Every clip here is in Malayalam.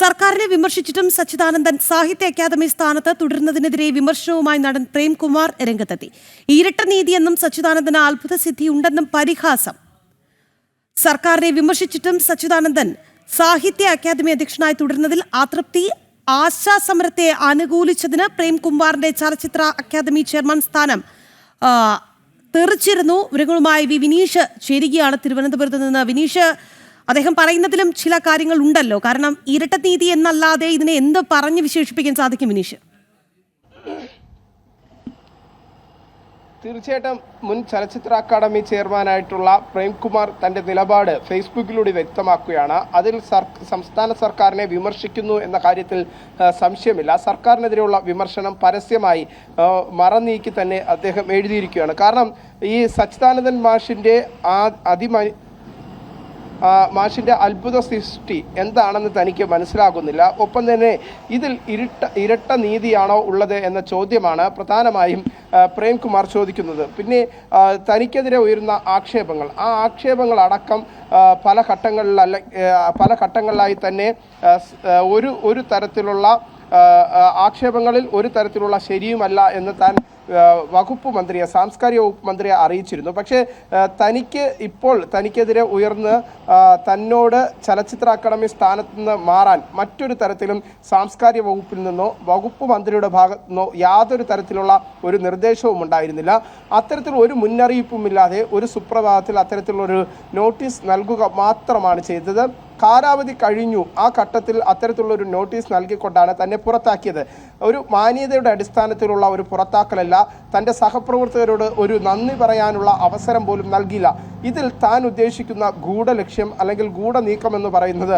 സർക്കാരിനെ വിമർശിച്ചിട്ടും സച്ചിദാനന്ദൻ സാഹിത്യ അക്കാദമി സ്ഥാനത്ത് തുടരുന്നതിനെതിരെ വിമർശനവുമായി നടൻ പ്രേംകുമാർ രംഗത്തെത്തി. ഇരട്ട നീതിയെന്നും സച്ചിദാനന്ദന് അത്ഭുത സിദ്ധി ഉണ്ടെന്നും പരിഹാസം. സർക്കാരിനെ വിമർശിച്ചിട്ടും സച്ചിദാനന്ദൻ സാഹിത്യ അക്കാദമി അധ്യക്ഷനായി തുടരുന്നതിൽ അതൃപ്തി ആശാസമരത്തെ അനുകൂലിച്ചതിന് പ്രേംകുമാറിന്റെ ചലച്ചിത്ര അക്കാദമി ചെയർമാൻ സ്ഥാനം തെറിച്ചിരുന്നു. ഇവരുമായി വി വിനീഷ് ചേരുകയാണ്. തിരുവനന്തപുരത്ത് നിന്ന് വിനീഷ് അദ്ദേഹം പറയുന്നതിലും ചില കാര്യങ്ങൾ ഉണ്ടല്ലോ കാരണം ഇരട്ട നീതി എന്നല്ലാതെ ഇതിനെ എന്ത് പറഞ്ഞ് വിശേഷിപ്പിക്കാൻ സാധിക്കും വിനീഷ്? തീർച്ചയായിട്ടും മുൻ ചലച്ചിത്ര അക്കാദമി ചെയർമാനായിട്ടുള്ള പ്രേംകുമാർ തന്റെ നിലപാട് ഫേസ്ബുക്കിലൂടെ വ്യക്തമാക്കുകയാണ്. അതിൽ സംസ്ഥാന സർക്കാരിനെ വിമർശിക്കുന്നു എന്ന കാര്യത്തിൽ സംശയമില്ല. സർക്കാരിനെതിരെയുള്ള വിമർശനം പരസ്യമായി മറന്നീക്കി തന്നെ അദ്ദേഹം എഴുതിയിരിക്കുകയാണ്. കാരണം ഈ സച്ചിദാനന്ദൻ മാഷിന്റെ ആ അതിമ ആ, മാഷിന്റെ അത്ഭുത സൃഷ്ടി എന്താണെന്ന് തനിക്ക് മനസ്സിലാകുന്നില്ല. ഒപ്പം തന്നെ ഇതിൽ ഇരട്ട ഇരട്ട നീതിയാണോ ഉള്ളത് എന്ന ചോദ്യമാണ് പ്രധാനമായും പ്രേംകുമാർ ചോദിക്കുന്നത്. പിന്നെ തനിക്കെതിരെ ഉയരുന്ന ആക്ഷേപങ്ങൾ. ആ ആക്ഷേപങ്ങൾ അടക്കം പല ഘട്ടങ്ങളിലല്ല പല ഘട്ടങ്ങളിലായി തന്നെ ഒരു ഒരു തരത്തിലുള്ള ആക്ഷേപങ്ങളിൽ ഒരു തരത്തിലുള്ള ശരിയുമല്ല എന്ന് താൻ വകുപ്പ് മന്ത്രിയെ സാംസ്കാരിക വകുപ്പ് മന്ത്രിയെ അറിയിച്ചിരുന്നു. പക്ഷേ തനിക്ക് ഇപ്പോൾ തനിക്കെതിരെ ഉയർന്ന് തന്നോട് ചലച്ചിത്ര അക്കാദമി സ്ഥാനത്ത് നിന്ന് മാറാൻ മറ്റൊരു തരത്തിലും സാംസ്കാരിക വകുപ്പിൽ നിന്നോ വകുപ്പ് മന്ത്രിയുടെ ഭാഗത്തു നിന്നോ യാതൊരു തരത്തിലുള്ള ഒരു നിർദ്ദേശവും ഉണ്ടായിരുന്നില്ല. അത്തരത്തിൽ ഒരു മുന്നറിയിപ്പുമില്ലാതെ ഒരു സുപ്രഭാതത്തിൽ അത്തരത്തിലുള്ള ഒരു നോട്ടീസ് നൽകുക മാത്രമാണ് ചെയ്തത്. കാലാവധി കഴിഞ്ഞു. ആ ഘട്ടത്തിൽ അത്തരത്തിലുള്ള ഒരു നോട്ടീസ് നൽകിക്കൊണ്ടാണ് തന്നെ പുറത്താക്കിയത്. ഒരു മാന്യതയുടെ അടിസ്ഥാനത്തിലുള്ള ഒരു പുറത്താക്കലല്ല തന്റെ സഹപ്രവർത്തകരോട് ഒരു നന്ദി പറയാനുള്ള അവസരം പോലും നൽകിയില്ല. ഇതിൽ താൻ ഉദ്ദേശിക്കുന്ന ഗൂഢലക്ഷ്യം അല്ലെങ്കിൽ ഗൂഢനീക്കം എന്ന് പറയുന്നത്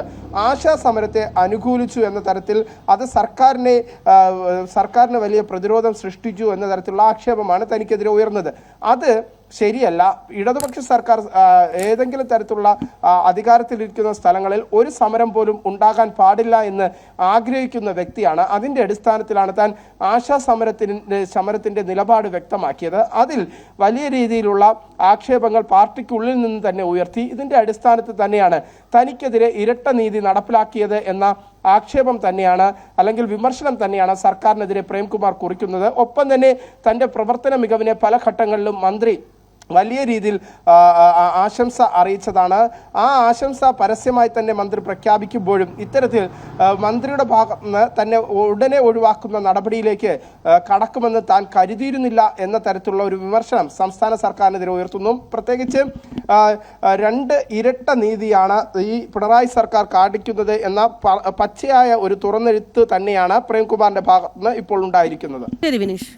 ആശാ സമരത്തെ അനുകൂലിച്ചു എന്ന തരത്തിൽ അത് സർക്കാരിനെ സർക്കാരിന് വലിയ പ്രതിരോധം സൃഷ്ടിച്ചു എന്ന തരത്തിലുള്ള ആക്ഷേപമാണ് തനിക്കെതിരെ ഉയർന്നത്. അത് ശരിയല്ല. ഇടതുപക്ഷ സർക്കാർ ഏതെങ്കിലും തരത്തിലുള്ള അധികാരത്തിലിരിക്കുന്ന സ്ഥലങ്ങളിൽ ഒരു സമരം പോലും ഉണ്ടാകാൻ പാടില്ല എന്ന് ആഗ്രഹിക്കുന്ന വ്യക്തിയാണ്. അതിന്റെ അടിസ്ഥാനത്തിലാണ് താൻ ആശാ സമരത്തിന്റെ സമരത്തിന്റെ നിലപാട് വ്യക്തമാക്കിയത്. അതിൽ വലിയ രീതിയിലുള്ള ആക്ഷേപങ്ങൾ പാർട്ടിക്കുള്ളിൽ നിന്ന് തന്നെ ഉയർത്തി. ഇതിന്റെ അടിസ്ഥാനത്തിൽ തന്നെയാണ് തനിക്കെതിരെ ഇരട്ട നീതി നടപ്പിലാക്കിയത് എന്ന ആക്ഷേപം തന്നെയാണ് അല്ലെങ്കിൽ വിമർശനം തന്നെയാണ് സർക്കാരിനെതിരെ പ്രേംകുമാർ കുറിക്കുന്നത്. ഒപ്പം തന്നെ തന്റെ പ്രവർത്തന മികവിനെ പല ഘട്ടങ്ങളിലും മന്ത്രി വലിയ രീതിയിൽ ആശംസ അറിയിച്ചതാണ്. ആ ആശംസ പരസ്യമായി തന്നെ മന്ത്രി പ്രഖ്യാപിക്കുമ്പോഴും ഇത്തരത്തിൽ മന്ത്രിയുടെ ഭാഗത്ത് നിന്ന് തന്നെ ഉടനെ ഒഴിവാക്കുന്ന നടപടിയിലേക്ക് കടക്കുമെന്ന് താൻ കരുതിയിരുന്നില്ല എന്ന തരത്തിലുള്ള ഒരു വിമർശനം സംസ്ഥാന സർക്കാരിനെതിരെ ഉയർത്തുന്നു. പ്രത്യേകിച്ച് രണ്ട് ഇരട്ട നീതിയാണ് ഈ പിണറായി സർക്കാർ കാണിക്കുന്നത് എന്ന പച്ചയായ ഒരു തുറന്നെഴുത്ത് തന്നെയാണ് പ്രേംകുമാറിന്റെ ഭാഗത്ത് നിന്ന് ഇപ്പോൾ ഉണ്ടായിരിക്കുന്നത്. ശരി വിനീഷ്.